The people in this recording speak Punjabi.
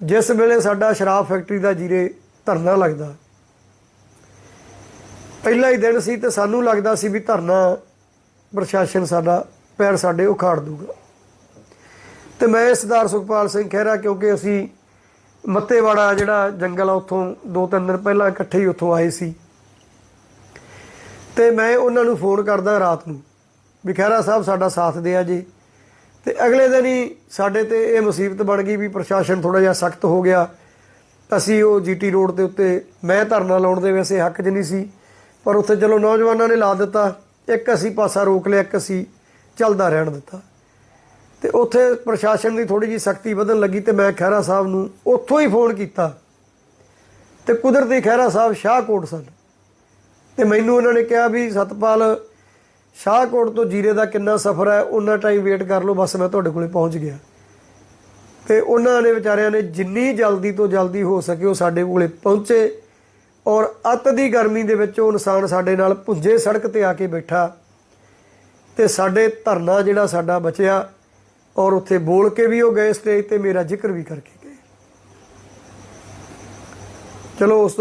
ਜਿਸ ਵੇਲੇ ਸਾਡਾ ਸ਼ਰਾਬ ਫੈਕਟਰੀ ਦਾ ਜੀਰੇ ਧਰਨਾ ਲੱਗਦਾ, ਪਹਿਲਾ ਹੀ ਦਿਨ ਸੀ ਤੇ ਸਾਨੂੰ ਲੱਗਦਾ ਸੀ ਵੀ ਧਰਨਾ ਪ੍ਰਸ਼ਾਸਨ ਸਾਡਾ ਪੈਰ ਸਾਡੇ ਉਖਾੜ ਦੂਗਾ। ਤੇ ਮੈਂ ਸਰਦਾਰ ਸੁਖਪਾਲ ਸਿੰਘ ਖਹਿਰਾ ਕਿਉਂਕਿ ਅਸੀਂ ਮੱਤੇਵਾੜਾ ਜਿਹੜਾ ਜੰਗਲ ਆ ਉੱਥੋਂ ਦੋ ਤਿੰਨ ਦਿਨ ਪਹਿਲਾਂ ਇਕੱਠੇ ਹੀ ਉੱਥੋਂ ਆਏ ਸੀ। ਤੇ ਮੈਂ ਉਹਨਾਂ ਨੂੰ ਫੋਨ ਕਰਦਾ ਰਾਤ ਨੂੰ ਵੀ ਖਹਿਰਾ ਸਾਹਿਬ ਸਾਡਾ ਸਾਥ ਦਿਆ ਜੀ। ਤੇ ਅਗਲੇ ਦਿਨ ਹੀ ਸਾਡੇ ਤੇ ਇਹ ਮੁਸੀਬਤ ਬਣ ਗਈ ਵੀ ਪ੍ਰਸ਼ਾਸਨ ਥੋੜਾ ਜਿਹਾ ਸਖਤ ਹੋ ਗਿਆ। ਅਸੀਂ ਉਹ ਜੀਟੀ ਰੋਡ ਦੇ ਉੱਤੇ ਮੈਂ ਧਰਨਾ ਲਾਉਣ ਦੇ ਵੈਸੇ ਹੱਕ 'ਚ ਨਹੀਂ ਸੀ, ਪਰ ਉੱਥੇ ਚਲੋ ਨੌਜਵਾਨਾਂ ਨੇ ਲਾ ਦਿੱਤਾ। ਇੱਕ ਅਸੀਂ ਪਾਸਾ ਰੋਕ ਲਿਆ, ਇੱਕ ਅਸੀਂ ਚੱਲਦਾ ਰਹਿਣ ਦਿੱਤਾ। ਤੇ ਉੱਥੇ ਪ੍ਰਸ਼ਾਸਨ ਦੀ ਥੋੜੀ ਜੀ ਸਖਤੀ ਵਧਣ ਲੱਗੀ ਤੇ ਮੈਂ ਖਹਿਰਾ ਸਾਹਿਬ ਨੂੰ ਉੱਥੋਂ ਹੀ ਫੋਨ ਕੀਤਾ। ਤੇ ਕੁਦਰਤੀ ਖਹਿਰਾ ਸਾਹਿਬ ਸ਼ਾਹਕੋਟ ਸਨ। ਤੇ ਮੈਨੂੰ ਉਹਨਾਂ ਨੇ ਕਿਹਾ ਵੀ ਸਤਪਾਲ ਸ਼ਾਹਕੋਟ ਤੋਂ ਜੀਰੇ ਦਾ ਕਿੰਨਾ ਸਫ਼ਰ ਹੈ ਉਹਨਾਂ ਟਾਈਮ ਵੇਟ ਕਰ ਲਓ, ਬਸ ਮੈਂ ਤੁਹਾਡੇ ਕੋਲੇ ਪਹੁੰਚ ਗਿਆ। ਤੇ ਉਹਨਾਂ ਨੇ ਵਿਚਾਰਿਆਂ ਨੇ ਜਿੰਨੀ ਜਲਦੀ ਤੋਂ ਜਲਦੀ ਹੋ ਸਕੇ ਉਹ ਸਾਡੇ ਕੋਲੇ ਪਹੁੰਚੇ ਔਰ ਅੱਤ ਦੀ ਗਰਮੀ ਦੇ ਵਿੱਚ ਉਹ ਇਨਸਾਨ ਸਾਡੇ ਨਾਲ ਪੁੰਜੇ ਸੜਕ ਤੇ ਆ ਕੇ ਬੈਠਾ ਤੇ ਸਾਡੇ ਧਰਨਾ ਜਿਹੜਾ ਸਾਡਾ ਬਚਿਆ ਔਰ ਉੱਥੇ ਬੋਲ ਕੇ ਵੀ ਉਹ ਗਏ ਸਟੇਜ ਤੇ ਮੇਰਾ ਜ਼ਿਕਰ ਵੀ ਕਰਕੇ ਗਏ। ਚਲੋ ਉਸ ਤੋਂ